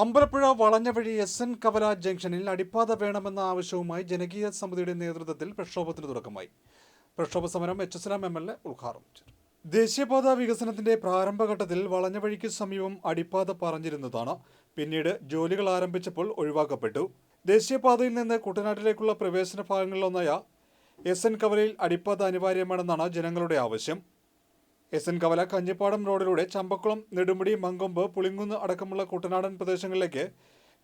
അമ്പലപ്പുഴ വളഞ്ഞ വഴി S N കവല ജംഗ്ഷനിൽ അടിപ്പാത വേണമെന്ന ആവശ്യവുമായി ജനകീയ സമിതിയുടെ നേതൃത്വത്തിൽ പ്രക്ഷോഭത്തിന് തുടക്കമായി. പ്രക്ഷോഭ സമരം H S M L A ഉദ്ഘാടനം ചെയ്തു. ദേശീയപാത വികസനത്തിന്റെ പ്രാരംഭഘട്ടത്തിൽ വളഞ്ഞ വഴിക്ക് സമീപം അടിപ്പാത പറഞ്ഞിരുന്നതാണ്. പിന്നീട് ജോലികൾ ആരംഭിച്ചപ്പോൾ ഒഴിവാക്കപ്പെട്ടു. ദേശീയപാതയിൽ നിന്ന് കുട്ടനാട്ടിലേക്കുള്ള പ്രവേശന ഭാഗങ്ങളിലൊന്നായ എസ് എൻ കവലയിൽ അടിപ്പാത അനിവാര്യമാണെന്നാണ് ജനങ്ങളുടെ ആവശ്യം. എസ് എൻ കവല കഞ്ഞിപ്പാടം റോഡിലൂടെ ചമ്പക്കുളം നെടുമുടി മങ്കൊമ്പ് പുളിങ്കുന്ന് അടക്കമുള്ള കുട്ടനാടൻ പ്രദേശങ്ങളിലേക്ക്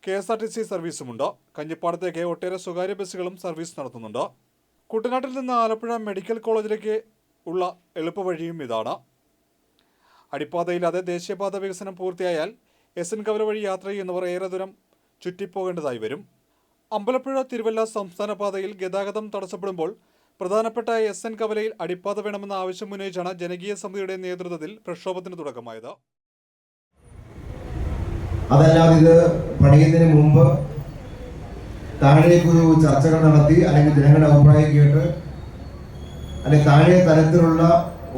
K S R T C സർവീസുമുണ്ട്. കഞ്ഞിപ്പാടത്തേക്ക് ഒട്ടേറെ സ്വകാര്യ ബസ്സുകളും സർവീസ് നടത്തുന്നുണ്ട്. കുട്ടനാട്ടിൽ നിന്ന് ആലപ്പുഴ മെഡിക്കൽ കോളേജിലേക്ക് ഉള്ള എളുപ്പവഴിയും ഇതാണ്. അടിപ്പാതയില്ലാതെ ദേശീയപാത വികസനം പൂർത്തിയായാൽ എസ് എൻ കവല വഴി യാത്ര ചെയ്യുന്നവർ ഏറെ ദൂരം ചുറ്റിപ്പോകേണ്ടതായി വരും. അമ്പലപ്പുഴ തിരുവല്ല സംസ്ഥാന പാതയിൽ ഗതാഗതം തടസ്സപ്പെടുമ്പോൾ പ്രധാനപ്പെട്ട എസ് എൻ കവലയിൽ അടിപ്പാത വേണമെന്ന ആവശ്യം ഉന്നയിച്ചാണ് ജനകീയ സമിതിയുടെ നേതൃത്വത്തിൽ പ്രക്ഷോഭത്തിന് തുടക്കമായത്. അതല്ലാതെ ഇത് പണിയുന്നതിന് മുമ്പ് താഴേക്കൊരു ചർച്ചകൾ നടത്തി അല്ലെങ്കിൽ ജനങ്ങളുടെ അഭിപ്രായം കേട്ട് അല്ലെങ്കിൽ താഴെ തരത്തിലുള്ള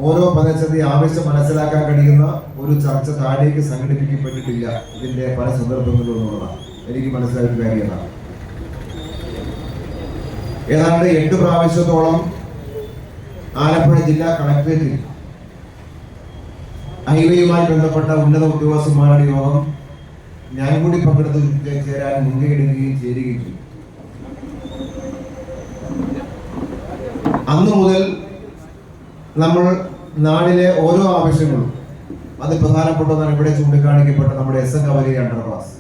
ഓരോ പ്രദേശത്തെ ആവശ്യം മനസ്സിലാക്കാൻ കഴിയുന്ന ഒരു ചർച്ച താഴേക്ക് സംഘടിപ്പിക്കപ്പെട്ടിട്ടില്ല. ഇതിന്റെ പല സന്ദർഭങ്ങളിലൊന്നുള്ളതാണ് എനിക്ക് മനസ്സിലാക്കി കാര്യമാണ്. ഏതാണ്ട് എട്ട് പ്രാവശ്യത്തോളം ആലപ്പുഴ ജില്ലാ കളക്ടറേറ്റിൽ ഹൈവേയുമായി ബന്ധപ്പെട്ട ഉന്നത ഉദ്യോഗസ്ഥന്മാരുടെ യോഗം ഞാൻ കൂടി പങ്കെടുത്ത് ചേരാൻ മുൻകൈയെടുക്കുകയും ചേരുകയും ചെയ്തു. അന്നു മുതൽ നമ്മൾ നാടിലെ ഓരോ ആവശ്യങ്ങളും അത് പ്രധാനപ്പെട്ടതാണ് ഇവിടെ ചൂണ്ടിക്കാണിക്കപ്പെട്ട നമ്മുടെ എസ് എൻ കവലി അണ്ടർപാസ്.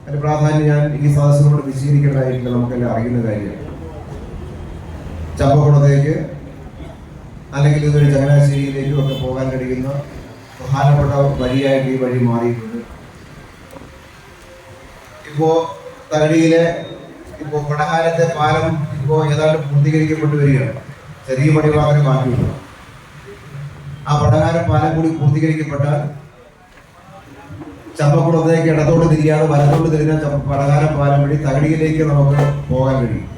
അതിന്റെ പ്രാധാന്യം ഞാൻ ഈ സദസ്സിനോട് വിശദീകരിക്കേണ്ടതായിട്ടില്ല നമുക്കെല്ലാം അറിയുന്ന കാര്യമാണ്. ചമ്പക്കുളത്തേക്ക് അല്ലെങ്കിൽ ഇതൊരു ചങ്ങനാശ്ശേരിയിലേക്കും ഒക്കെ പോകാൻ കഴിയുന്ന പ്രധാനപ്പെട്ട വഴിയായിട്ട് ഈ വഴി മാറിയിട്ടുണ്ട്. ഇപ്പോ തകഴിയിലെ ഇപ്പോ പടഹാരത്തെ പാലം ഇപ്പോ ഏതാണ്ട് പൂർത്തീകരിക്കപ്പെട്ടു വരികയാണ്. ചെറിയ പണി മാത്രമേ ആ പടഹാര പാലം കൂടി പൂർത്തീകരിക്കപ്പെട്ടാൽ ചമ്പക്കുളത്തേക്ക് ഇടത്തോട്ട് തിരിയാതെ വലത്തോട്ട് തിരിഞ്ഞ പടഹാര പാലം വഴി തകഴിയിലേക്ക് നമുക്ക് പോകാൻ കഴിയും.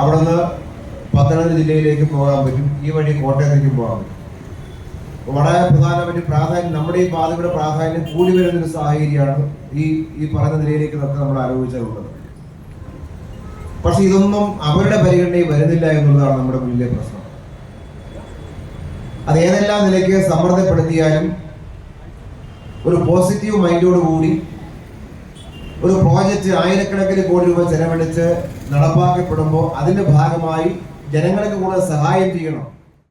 അവിടുന്ന് പത്തനംതിട്ട ജില്ലയിലേക്ക് പോകാൻ പറ്റും. ഈ വഴി കോട്ടയത്തേക്കും പോകാൻ പറ്റും. വളരെ പ്രധാനമായിട്ട് പ്രാധാന്യം നമ്മുടെ ഈ പാതയുടെ പ്രാധാന്യം കൂടി വരുന്ന ഒരു സാഹചര്യമാണ് ഈ ഈ പറഞ്ഞ നിലയിലേക്ക് നമുക്ക് നമ്മൾ ആലോചിച്ചിട്ടുള്ളത് പക്ഷെ ഇതൊന്നും അവരുടെ പരിഗണനയിൽ വരുന്നില്ല എന്നുള്ളതാണ് നമ്മുടെ മുന്നിലെ പ്രശ്നം. അത് ഏതെല്ലാം നിലയ്ക്ക് സമ്മർദ്ദപ്പെടുത്തിയാലും ഒരു പോസിറ്റീവ് മൈൻഡോട് കൂടി ഒരു പ്രോജക്റ്റ് ആയിരക്കണക്കിന് കോടി രൂപ ചെലവഴിച്ച് നടപ്പാക്കപ്പെടുമ്പോൾ അതിന്റെ ഭാഗമായി ജനങ്ങൾക്ക് കൂടുതൽ സഹായം ചെയ്യണം.